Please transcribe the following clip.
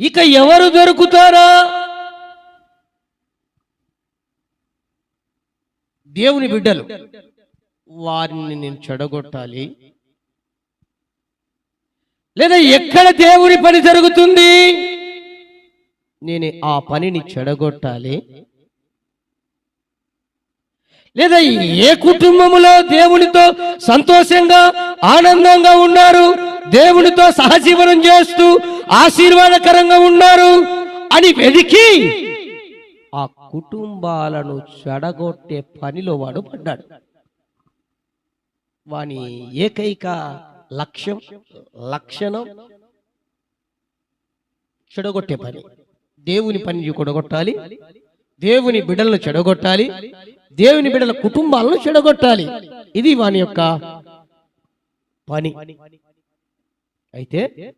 ఇక ఎవరు దొరుకుతారా? దేవుని బిడ్డలు వారిని నేను చెడగొట్టాలి. లేదా ఎక్కడ దేవుని పని జరుగుతుంది? నేను ఆ పనిని చెడగొట్టాలి. లేదా ఏ కుటుంబములో దేవునితో సంతోషంగా ఆనందంగా ఉన్నారు? దేవునితో సహజీవనం చేస్తూ ఆశీర్వాదకరంగా ఉన్నారు అని వెదికి ఆ కుటుంబాలను చెడగొట్టే పనిలో వాడు పడ్డాడు. వాని ఏకైక లక్ష్యం లక్షణం చెడగొట్టే పని. దేవుని పని చెడగొట్టాలి. దేవుని బిడ్డలను చెడగొట్టాలి. దేవుని బిడ్డల కుటుంబాలను చెడగొట్టాలి. ఇది వాని యొక్క పని. అయితే